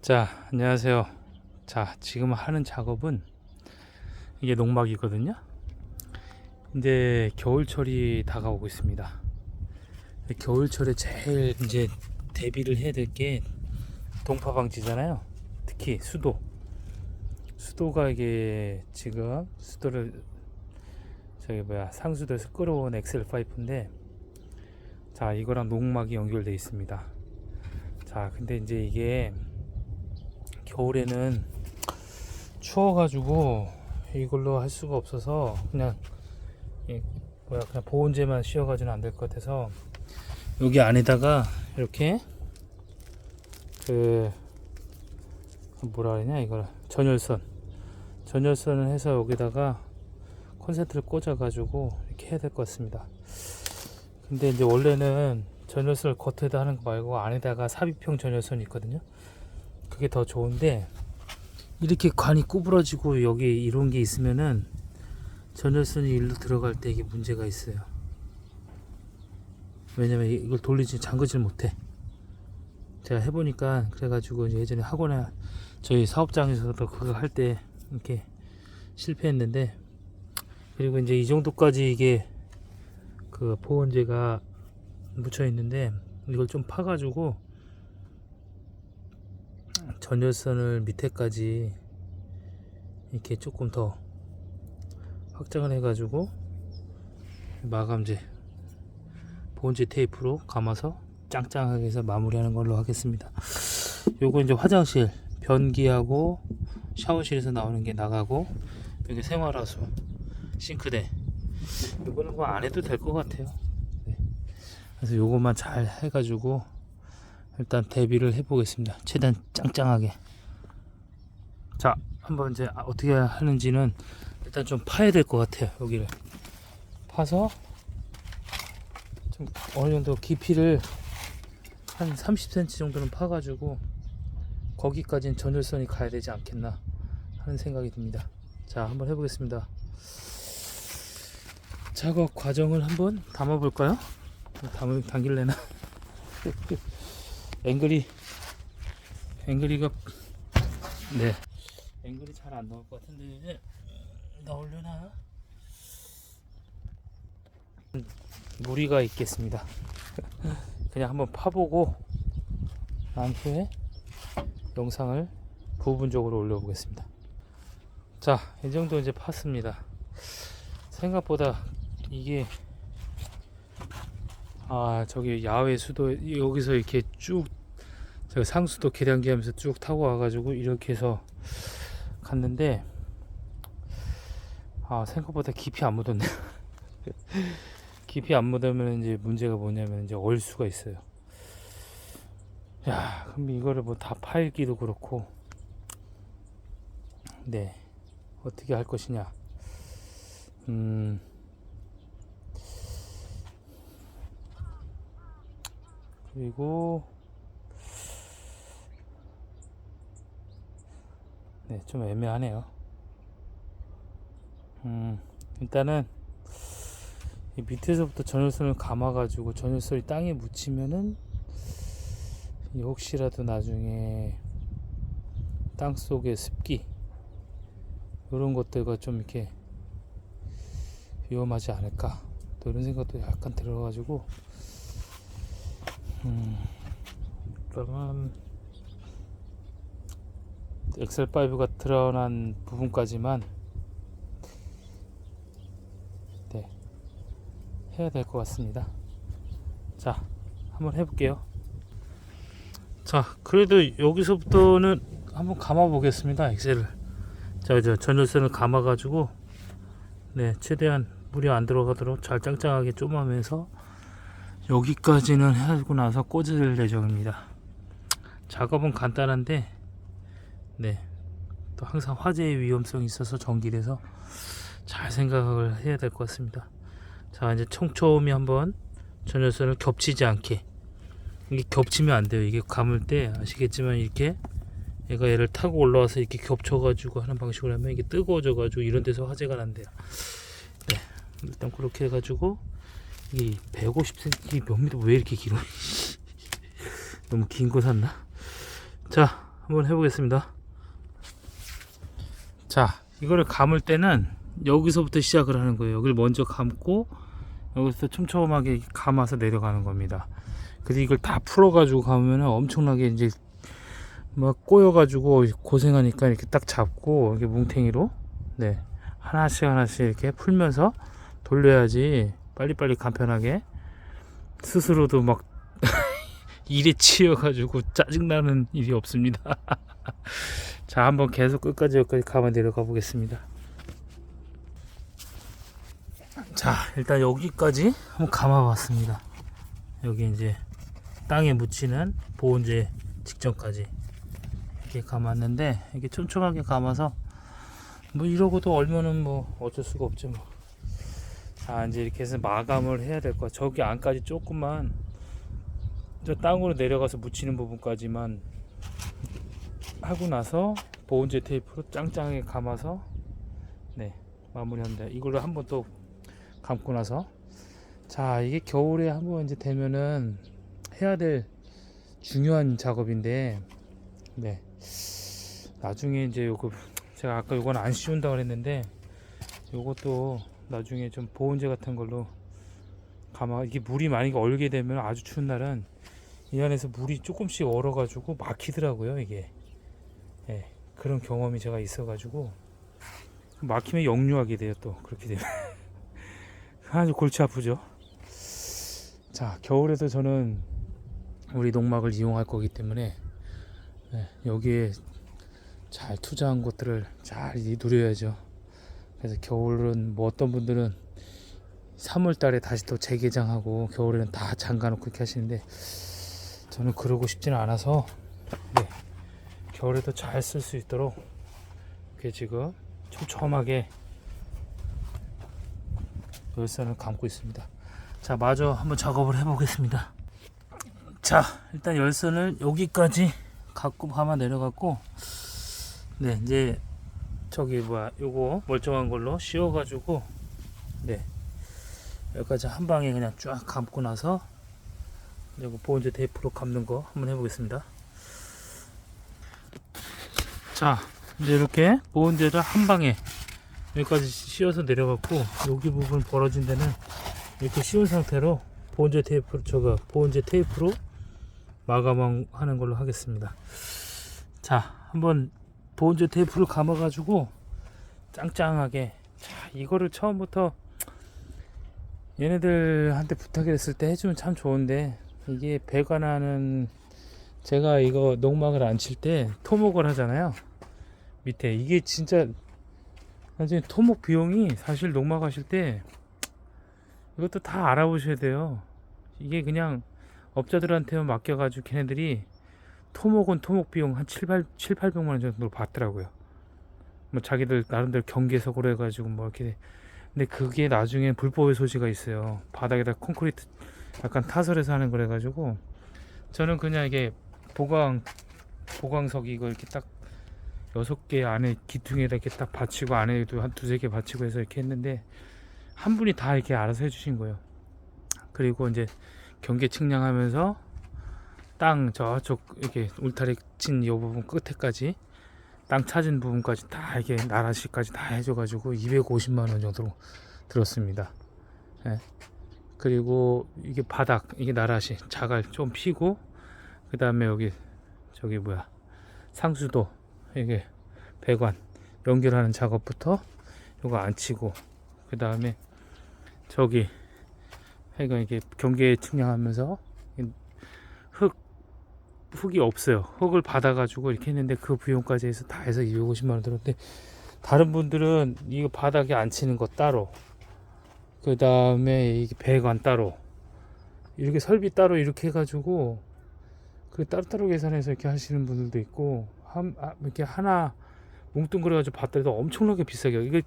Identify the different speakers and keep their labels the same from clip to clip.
Speaker 1: 자, 안녕하세요. 자, 지금 하는 작업은 이게 농막이거든요. 이제 겨울철이 다가오고 있습니다. 겨울철에 제일 이제 대비를 해야 될 게 동파 방지잖아요. 특히 수도. 수도가 이게 지금 수도를 저기 뭐야 상수도에서 끌어온 엑셀 파이프인데 자 이거랑 농막이 연결되어 있습니다. 자 근데 이제 이게 겨울에는 추워가지고 이걸로 할 수가 없어서 그냥 이 뭐야 그냥 보온재만 씌워가지고는 안 될 것 같아서 여기 안에다가 이렇게 그 뭐라 그러냐 이걸 전열선 전열선을 해서 여기다가 콘센트를 꽂아 가지고 이렇게 해야 될 것 같습니다. 근데 이제 원래는 전열선을 겉에다 하는 거 말고 안에다가 삽입형 전열선이 있거든요. 그게 더 좋은데 이렇게 관이 구부러지고 여기 이런 게 있으면은 전열선이 일로 들어갈 때 이게 문제가 있어요. 왜냐면 이- 이걸 돌리지 잠그질 못해. 제가 해보니까 그래가지고 예전에 학원에 저희 사업장에서도 그거 할 때 이렇게 실패했는데 그리고 이제 이 정도까지 이게 그 보온재가 묻혀 있는데 이걸 좀 파가지고 전열선을 밑에까지 이렇게 조금 더 확장을 해가지고 마감재 보온재 테이프로 감아서 짱짱하게 해서 마무리하는 걸로 하겠습니다. 요거 이제 화장실 변기하고 샤워실에서 나오는 게 나가고 여기 생활하수 싱크대 이거는 뭐 안 해도 될 것 같아요. 네. 그래서 요것만 잘 해가지고 일단 대비를 해보겠습니다. 최대한 짱짱하게. 자, 한번 이제 아, 어떻게 하는지는 일단 좀 파야 될 것 같아요. 여기를 파서 좀 어느 정도 깊이를 한 30cm 정도는 파가지고 거기까지는 전열선이 가야 되지 않겠나 하는 생각이 듭니다. 자, 한번 해보겠습니다. 작업 과정을 한번 담아볼까요? 담을 당길래나? 앵글이 앵글이가 네. 앵글이 잘 안 나올 것 같은데. 나오려나? 무리가 있겠습니다. 그냥 한번 파보고 난 후에 영상을 부분적으로 올려보겠습니다. 자 이 정도 이제 팠습니다. 생각보다 이게 아 저기 야외 수도 여기서 이렇게 쭉 제가 상수도 계량기 하면서 쭉 타고 와가지고 이렇게 해서 갔는데 아 생각보다 깊이 안 묻었네. 깊이 안 묻으면 이제 문제가 뭐냐면 이제 얼 수가 있어요. 야 그럼 이거를 뭐 다 팔기도 그렇고. 네. 어떻게 할 것이냐. 음 그리고 네, 좀 애매하네요. 음, 일단은 이 밑에서부터 전열선을 감아가지고 전열선이 땅에 묻히면은 이 혹시라도 나중에 땅 속의 습기 이런 것들과 좀 이렇게 위험하지 않을까 또 이런 생각도 약간 들어가지고 음, 그러면 엑셀 5가 드러난 부분까지만 네 해야 될 것 같습니다. 자, 한번 해볼게요. 자, 그래도 여기서부터는 한번 감아 보겠습니다. 엑셀을. 자, 이제 전열선을 감아 가지고 네 최대한 물이 안 들어가도록 잘 짱짱하게 쪼매면서 여기까지는 하고 나서 꽂을 예정입니다. 작업은 간단한데, 네. 또 항상 화재의 위험성이 있어서 전기돼서 잘 생각을 해야 될 것 같습니다. 자, 이제 촘촘히 한번 전열선을 겹치지 않게. 이게 겹치면 안 돼요. 이게 감을 때 아시겠지만 이렇게 얘가 얘를 타고 올라와서 이렇게 겹쳐가지고 하는 방식으로 하면 이게 뜨거워져가지고 이런 데서 화재가 난대요. 네. 일단 그렇게 해가지고 이 150cm 몇 미터 왜 이렇게 길어? 너무 긴 거 샀나? 자, 한번 해보겠습니다. 자, 이거를 감을 때는 여기서부터 시작을 하는 거예요. 여기를 먼저 감고 여기서 촘촘하게 감아서 내려가는 겁니다. 그래서 이걸 다 풀어가지고 감으면 엄청나게 이제 막 꼬여가지고 고생하니까 이렇게 딱 잡고 이렇게 뭉탱이로 네 하나씩 하나씩 이렇게 풀면서 돌려야지 빨리빨리 간편하게 스스로도 막 일에 치여가지고 짜증나는 일이 없습니다. 자, 한번 계속 끝까지 여기까지 가만 내려가 보겠습니다. 자, 일단 여기까지 한번 감아봤습니다. 여기 이제 땅에 묻히는 보온제 직전까지 이렇게 감았는데 이게 촘촘하게 감아서 뭐 이러고도 얼면은 뭐 어쩔 수가 없죠 뭐. 자, 이제 이렇게 해서 마감을 해야 될 거야. 저기 안까지 조금만 저 땅으로 내려가서 묻히는 부분까지만 하고 나서 보온제 테이프로 짱짱하게 감아서 네 마무리합니다. 이걸로 한번 또 감고 나서 자 이게 겨울에 한번 이제 되면은 해야 될 중요한 작업인데 네 나중에 이제 요거 제가 아까 요건 안 씌운다 그랬는데 요것도 나중에 좀 보온제 같은 걸로 감아 이게 물이 많이 얼게 되면 아주 추운 날은 이 안에서 물이 조금씩 얼어가지고 막히더라고요 이게. 예, 그런 경험이 제가 있어가지고. 막히면 역류하게 돼요 또. 그렇게 되면. 아주 골치 아프죠. 자 겨울에도 저는 우리 농막을 이용할 거기 때문에 예, 여기에 잘 투자한 것들을 잘 이- 누려야죠 그래서 겨울은 뭐 어떤 분들은 3월 달에 다시 또 재개장하고 겨울에는 다 잠가놓고 이렇게 하시는데 저는 그러고 싶지는 않아서 네, 겨울에도 잘 쓸 수 있도록 이렇게 지금 촘촘하게 열선을 감고 있습니다. 자, 마저 한번 작업을 해 보겠습니다. 자, 일단 열선을 여기까지 갖고 감아 내려갔고, 네, 이제 저기 뭐야, 요거 멀쩡한 걸로 씌워 가지고, 네, 여기까지 한 방에 그냥 쫙 감고 나서 이거 보온제 테이프로 감는 거 한번 해보겠습니다. 자, 이제 이렇게 보온제를 한 방에 여기까지 씌워서 내려갔고 여기 부분 벌어진 데는 이렇게 씌운 상태로 보온제 테이프 저거 보온제 테이프로 마감하는 걸로 하겠습니다. 자, 한번 보온제 테이프를 감아가지고 짱짱하게. 자, 이거를 처음부터 얘네들한테 부탁을 했을 때 해주면 참 좋은데 이게 배관하는 제가 이거 농막을 안 칠 때 토목을 하잖아요. 밑에. 이게 진짜 나중에 토목 비용이 사실 농막 하실 때 이것도 다 알아보셔야 돼요. 이게 그냥 업자들한테만 맡겨가지고 걔네들이 토목은 토목 비용 한 7, 8, 7 800만 원 정도로 받더라고요. 뭐 자기들 나름대로 경계석으로 해가지고 뭐 이렇게. 근데 그게 나중에 불법의 소지가 있어요. 바닥에다 콘크리트 약간 타설해서 하는 거래 가지고. 저는 그냥 이게 보강 보강석 이거 이렇게 딱 여섯 개 안에 기둥에다 이렇게 딱 받치고 안에도 한 두세 개 받치고 해서 이렇게 했는데 한 분이 다 이렇게 알아서 해주신 거예요. 그리고 이제 경계 측량하면서 땅 저쪽 이렇게 울타리 친 이 부분 끝에까지 땅 찾은 부분까지 다 이게 나라시까지 다 해줘가지고 250만 원 정도로 들었습니다. 예. 그리고 이게 바닥 이게 나라시 자갈 좀 피고 그 다음에 여기 저기 뭐야 상수도 이게 배관 연결하는 작업부터 이거 안 치고 그 다음에 저기 하여간 이게 경계 측량하면서 흙 흙이 없어요. 흙을 받아가지고 이렇게 했는데 그 비용까지 해서 다 해서 250만 원 들었는데 다른 분들은 이거 바닥에 안 치는 거 따로 그 다음에 이게 배관 따로 이렇게 설비 따로 이렇게 해가지고 그 따로따로 계산해서 이렇게 하시는 분들도 있고 한 아, 이렇게 하나 뭉뚱그려가지고 봤더니 엄청나게 비싸게. 이게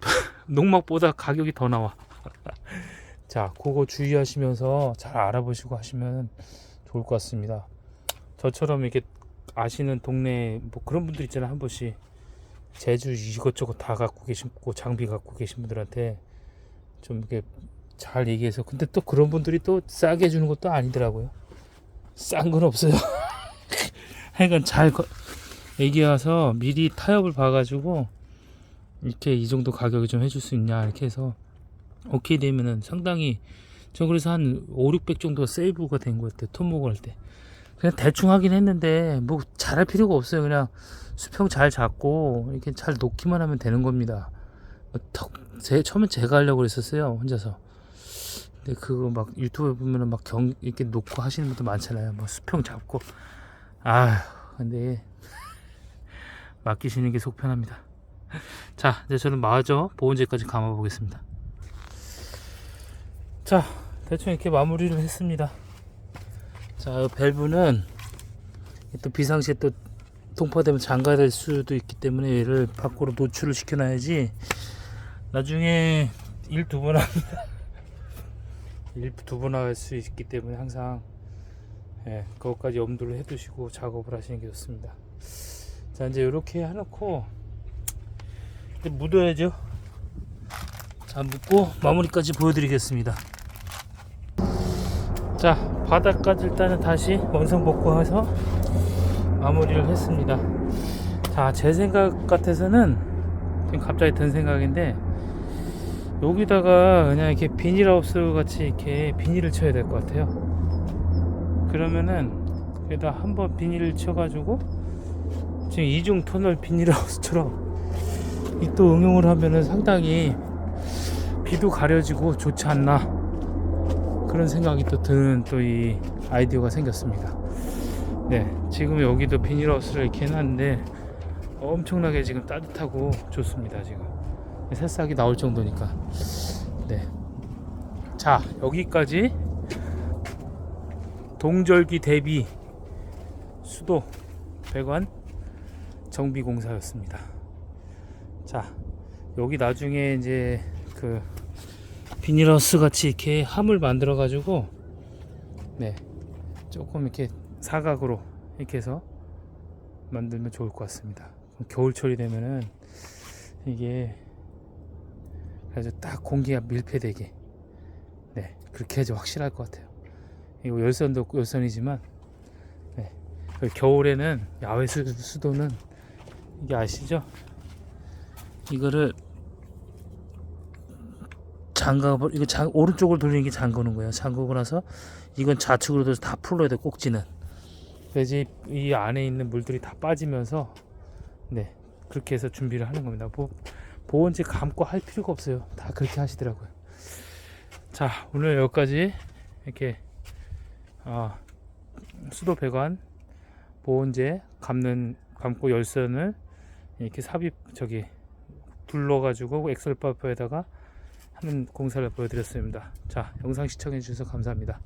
Speaker 1: 농막보다 가격이 더 나와. 자 그거 주의하시면서 잘 알아보시고 하시면 좋을 것 같습니다. 저처럼 이렇게 아시는 동네 뭐 그런 분들 있잖아요. 한 번씩 제주 이것저것 다 갖고 계시고 장비 갖고 계신 분들한테 좀 이렇게 잘 얘기해서 근데 또 그런 분들이 또 싸게 해주는 것도 아니더라고요. 싼 건 없어요. 하여간 잘 거- 얘기와서 미리 타협을 봐가지고 이렇게 이 정도 가격에 좀 해줄 수 있냐 이렇게 해서 오케이 되면은 상당히 저 그래서 한 5, 600 정도 세이브가 된 것 같아요 톱목을 할 때. 그냥 대충 하긴 했는데 뭐 잘할 필요가 없어요. 그냥 수평 잘 잡고 이렇게 잘 놓기만 하면 되는 겁니다. 뭐 턱, 제, 처음엔 제가 하려고 그랬었어요 혼자서. 근데 그거 막 유튜브에 보면은 막 경 이렇게 놓고 하시는 분들 많잖아요. 뭐 수평 잡고. 아휴 근데 맡기시는 게 속 편합니다. 자 이제 저는 마저 보온제까지 감아 보겠습니다. 자 대충 이렇게 마무리를 했습니다. 자이 밸브는 또 비상시에 또 통파되면 장가야 될 수도 있기 때문에 얘를 밖으로 노출을 시켜놔야지 나중에 일 두 번 합니다 일 두 번 할 수 있기 때문에 항상 예, 그것까지 염두를 해두시고 작업을 하시는 게 좋습니다. 자 이제 이렇게 해놓고 묻어야죠. 자 묻고 마무리까지 보여드리겠습니다 자 바닥까지 일단은 다시 원성 복구해서 마무리를 했습니다. 자 제 생각 같아서는 지금 갑자기 든 생각인데 여기다가 그냥 이렇게 비닐하우스 같이 이렇게 비닐을 쳐야 될 것 같아요. 그러면은 여기다 한번 비닐을 쳐가지고 지금 이중 터널 비닐하우스처럼 이 또 응용을 하면은 상당히 비도 가려지고 좋지 않나 그런 생각이 또 드는 또 이 아이디어가 생겼습니다. 네, 지금 여기도 비닐하우스를 이렇게 해놨는데 엄청나게 지금 따뜻하고 좋습니다. 지금 새싹이 나올 정도니까. 네, 자 여기까지 동절기 대비 수도 100원 정비공사였습니다. 자, 여기 나중에 이제 그 비닐하우스 같이 이렇게 함을 만들어 가지고 네 조금 이렇게 사각으로 이렇게 해서 만들면 좋을 것 같습니다. 겨울철이 되면은 이게 아주 딱 공기가 밀폐되게 네 그렇게 해야지 확실할 것 같아요. 이거 열선도 열선이지만 네, 그 겨울에는 야외 수- 수도는 이게 아시죠? 이거를 잠가 버 이거 장 오른쪽으로 돌리는 게 잠그는 거예요. 잠그고 나서 이건 좌측으로 돼서 다 풀러야 돼 꼭지는. 그래야지 이 안에 있는 물들이 다 빠지면서 네 그렇게 해서 준비를 하는 겁니다. 보, 보온재 감고 할 필요가 없어요. 다 그렇게 하시더라고요. 자 오늘 여기까지 이렇게 아, 수도 배관 보온재 감는 감고 열선을 이렇게 삽입 저기 둘러가지고 엑셀 파이프에다가 하는 공사를 보여드렸습니다. 자, 영상 시청해 주셔서 감사합니다.